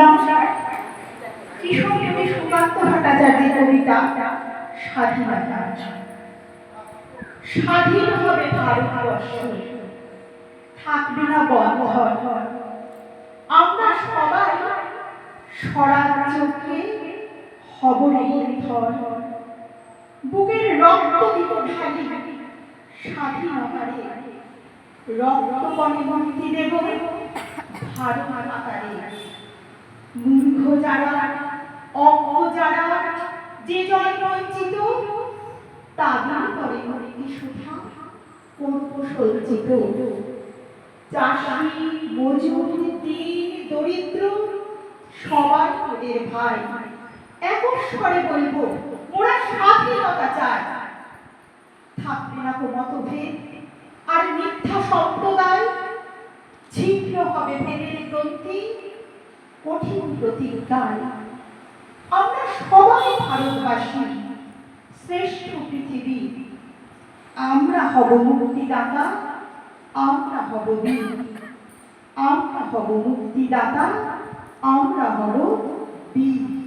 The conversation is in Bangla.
নমস্কার কিশোর সুকান্ত ভট্টাচার্যের কবিতা স্বাধীনতা। স্বাধীন হবে ভারতবর্ষ। থাকবে না বন্ধন। আমরা সবাই স্বরাজ্যকে হব নির্ভর। বুকের রক্ত দিব ঢালি স্বাধীনতারে রক্তপণে মুক্তি দেব ভারত মাতারে মূর্খ যারা, অজ্ঞ যারা, যে জল বঞ্চিত তাদের করে মুক্তি সুধা পূর্ব সজ্জিত। চাষি মজুর দিন, দরিদ্র, সবার ওদের ভাই। এক স্বরে বলব ওরা স্বাধীনতা চায় থাকবে না কো মতভেদ, আর মিথ্যা সম্প্রদায়, ছিন্ন হবে ভেদের গ্রন্থি। কঠিন প্রতিজ্ঞায় আমরা সবাই ভারতবাসী, শ্রেষ্ঠ পৃথিবী। আমরা হব মুক্তিদাতা, আমরা হব বীর। আমরা হব মুক্তিদাতা, আমরা হব বীর।